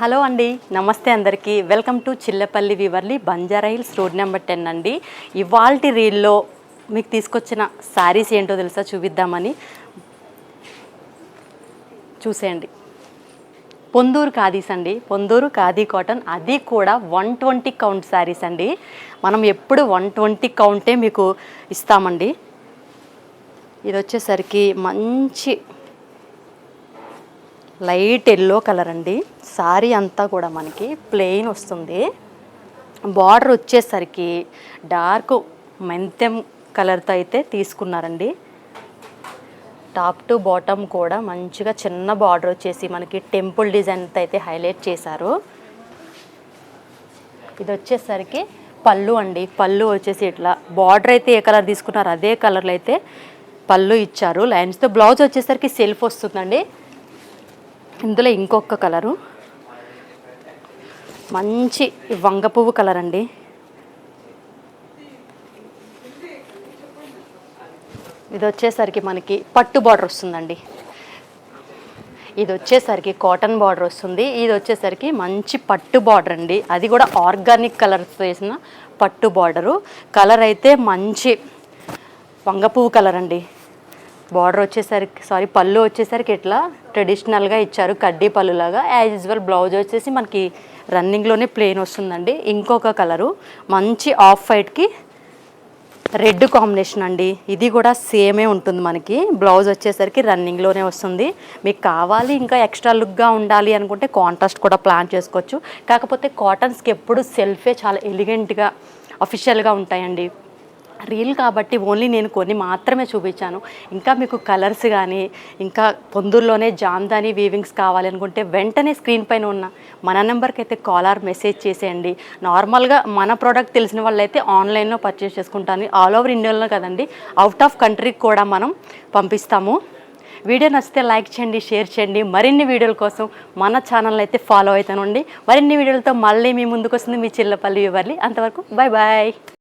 Hello అండి నమస్తే అందరికీ. Welcome to Chillapalli వివర్లి Banjara hills road number ten అండి. ఇవాల్టి రీల్లో మీకు తీసుకొచ్చిన శారీస్ ఏంటో తెలుసా? చూపిద్దామని చూసేయండి. పొందూరు ఖాదీస్ అండి. పొందూరు ఖాదీ కాటన్. అది కూడా వన్ ట్వంటీ కౌంట్ శారీస్ అండి. మనం ఎప్పుడు వన్ ట్వంటీ కౌంటే మీకు ఇస్తామండి. ఇది వచ్చేసరికి మంచి లైట్ ఎల్లో కలర్ అండి. సారీ అంతా కూడా మనకి ప్లెయిన్ వస్తుంది. బార్డర్ వచ్చేసరికి డార్క్ మెంతెం కలర్తో అయితే తీసుకున్నారండి. టాప్ టు బాటమ్ కూడా మంచిగా చిన్న బార్డర్ వచ్చేసి మనకి టెంపుల్ డిజైన్తో అయితే హైలైట్ చేశారు. ఇది వచ్చేసరికి పళ్ళు అండి. పళ్ళు వచ్చేసి ఇట్లా బార్డర్ అయితే ఏ కలర్ తీసుకున్నారో అదే కలర్లో అయితే పళ్ళు ఇచ్చారు. లైన్స్తో బ్లౌజ్ వచ్చేసరికి సెల్ఫ్ వస్తుందండి. ఇందులో ఇంకొక కలరు. మంచి వంగ పువ్వు కలర్ అండి ఇది వచ్చేసరికి మనకి పట్టు బార్డర్ వస్తుందండి. ఇది వచ్చేసరికి కాటన్ బార్డర్ వస్తుంది. ఇది వచ్చేసరికి మంచి పట్టు బార్డర్ అండి. అది కూడా ఆర్గానిక్ కలర్స్ వేసిన పట్టు బార్డరు కలర్ అయితే మంచి వంగ పువ్వు కలర్ అండి. బార్డర్ వచ్చేసరికి సారీ పళ్ళు వచ్చేసరికి ఇట్లా ట్రెడిషనల్గా ఇచ్చారు కడ్డీ పళ్ళులాగా. యాజ్ యూజువల్ బ్లౌజ్ వచ్చేసి మనకి రన్నింగ్లోనే ప్లెయిన్ వస్తుందండి. ఇంకొక కలరు మంచి ఆఫ్ వైట్కి రెడ్ కాంబినేషన్ అండి. ఇది కూడా సేమే ఉంటుంది మనకి. బ్లౌజ్ వచ్చేసరికి రన్నింగ్లోనే వస్తుంది. మీకు కావాలి ఇంకా ఎక్స్ట్రా లుక్గా ఉండాలి అనుకుంటే కాంట్రాస్ట్ కూడా ప్లాన్ చేసుకోవచ్చు. కాకపోతే కాటన్స్కి ఎప్పుడు సెల్ఫే చాలా ఎలిగెంట్గా అఫిషియల్గా ఉంటాయండి. రీల్ కాబట్టి ఓన్లీ నేను కొన్ని మాత్రమే చూపించాను. ఇంకా మీకు కలర్స్ కానీ ఇంకా పొందూరులోనే జామ్దాని వీవింగ్స్ కావాలి అనుకుంటే వెంటనే స్క్రీన్ పైన ఉన్న మన నెంబర్కి అయితే కాల్ ఆర్ మెసేజ్ చేసేయండి నార్మల్గా మన ప్రోడక్ట్ తెలిసిన వాళ్ళైతే ఆన్లైన్లో పర్చేస్ చేసుకుంటాను. ఆల్ ఓవర్ ఇండియాలో కదండి. అవుట్ ఆఫ్ కంట్రీకి కూడా మనం పంపిస్తాము. వీడియో నచ్చితే లైక్ చేయండి షేర్ చేయండి. మరిన్ని వీడియోల కోసం మన ఛానల్ అయితే ఫాలో అవుతానండి మరిన్ని వీడియోలతో మళ్ళీ మీ ముందుకు వస్తుంది మీ చిల్లపల్లి వివర్లి. అంతవరకు బాయ్ బాయ్